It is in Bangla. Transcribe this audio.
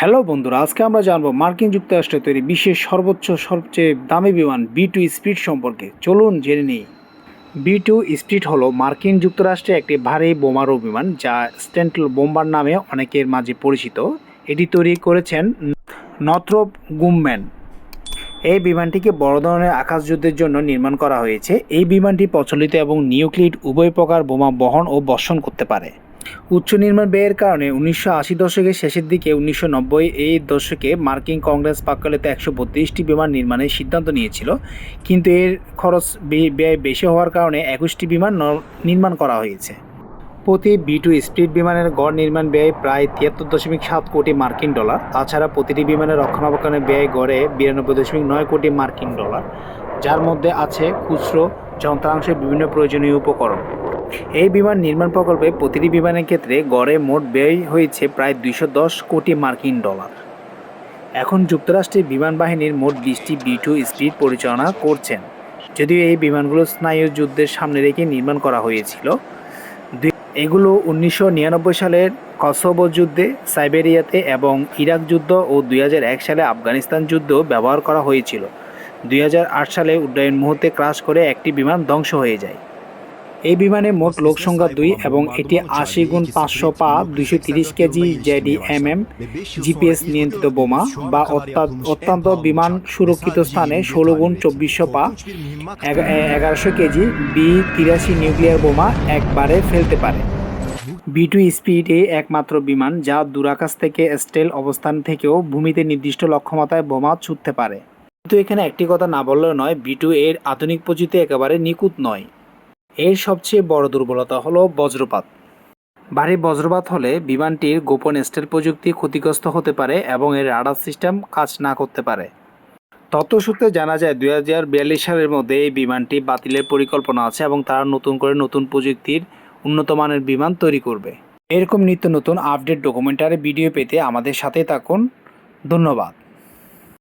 হ্যালো বন্ধুরা, আজকে আমরা জানব মার্কিন যুক্তরাষ্ট্রে তৈরি বিশ্বের সর্বোচ্চ, সবচেয়ে দামি বিমান বি টু স্পিড সম্পর্কে। চলুন জেনে নিই। বি টু স্পিড হলো মার্কিন যুক্তরাষ্ট্রে একটি ভারী বোমারু বিমান, যা স্ট্যান্টল বোম্বার নামে অনেকের মাঝে পরিচিত। এটি তৈরি করেছেন নত্রপ গুমম্যান। এই বিমানটিকে বড় ধরনের আকাশযুদ্ধের জন্য নির্মাণ করা হয়েছে। এই বিমানটি প্রচলিত এবং নিউক্লিড উভয় প্রকার বোমা বহন ও বর্ষণ করতে পারে। উচ্চ নির্মাণ ব্যয়ের কারণে উনিশশো আশি দশকের শেষের দিকে উনিশশো নব্বই এই দশকে মার্কিন কংগ্রেস পাককালেতে একশো বত্রিশটি বিমান নির্মাণের সিদ্ধান্ত নিয়েছিল। কিন্তু এর খরচ ব্যয় বেশি হওয়ার কারণে একুশটি বিমান নির্মাণ করা হয়েছে। প্রতি বি টু স্পিড বিমানের গড় নির্মাণ ব্যয় প্রায় তিয়াত্তর দশমিক সাত কোটি মার্কিন ডলার। তাছাড়া প্রতিটি বিমানের রক্ষণাবেক্ষণের ব্যয় গড়ে বিরানব্বই দশমিক নয় কোটি মার্কিন ডলার। যার মধ্যে আছে খুচরো, যন্ত্রাংশের বিভিন্ন প্রয়োজনীয় উপকরণ। এই বিমান নির্মাণ প্রকল্পে প্রতিটি বিমানের ক্ষেত্রে গড়ে মোট ব্যয় হয়েছে প্রায় দুইশো দশ কোটি মার্কিন ডলার। এখন যুক্তরাষ্ট্রের বিমান বাহিনীর মোট বিশটি বি টু স্পিড পরিচালনা করছেন। যদিও এই বিমানগুলো স্নায়ু যুদ্ধের সামনে রেখে নির্মাণ করা হয়েছিল। এগুলো উনিশশো নিরানব্বই সালের কসোভো যুদ্ধে সাইবেরিয়াতে এবং ইরাক যুদ্ধ ও দুই হাজার এক সালে আফগানিস্তান যুদ্ধ ব্যবহার করা হয়েছিল। দুই হাজার আট সালে উড্ডয়ন মুহূর্তে ক্রাশ করে একটি বিমান ধ্বংস হয়ে যায়। এই বিমানে মোট লোক সংখ্যা দুই এবং এটি আশি গুণ পাঁচশো পা, দুইশো তিরিশ KG JD M M GPS নিয়ন্ত্রিত বোমা বা অত্যা- অত্যন্ত বিমান সুরক্ষিত স্থানে ষোলো গুণ চব্বিশশো পা এগারোশো কেজি বি তিরাশি নিউক্লিয়ার বোমা একবারে ফেলতে পারে। বি টু স্পিড এই একমাত্র বিমান যা দূরাকাশ থেকে স্টেল অবস্থান থেকেও ভূমিতে নির্দিষ্ট লক্ষ্যমাত্রায় বোমা ছুটতে পারে। কিন্তু এখানে একটি কথা না বললেও নয়, বি টু এর আধুনিক প্রযুক্তি একেবারে নিখুঁত নয়। এর সবচেয়ে বড় দুর্বলতা হলো বজ্রপাত। ভারী বজ্রপাত হলে বিমানটির গোপন স্টেল প্রযুক্তি ক্ষতিগ্রস্ত হতে পারে এবং এর রাডার সিস্টেম কাজ না করতে পারে। তথ্য সূত্রে জানা যায়, দুই হাজার বিয়াল্লিশ সালের মধ্যে এই বিমানটি বাতিলের পরিকল্পনা আছে এবং তারা নতুন করে নতুন প্রযুক্তির উন্নত মানের বিমান তৈরি করবে। এরকম নিত্য নতুন আপডেট ডকুমেন্টারি ভিডিও পেতে আমাদের সাথে থাকুন। ধন্যবাদ।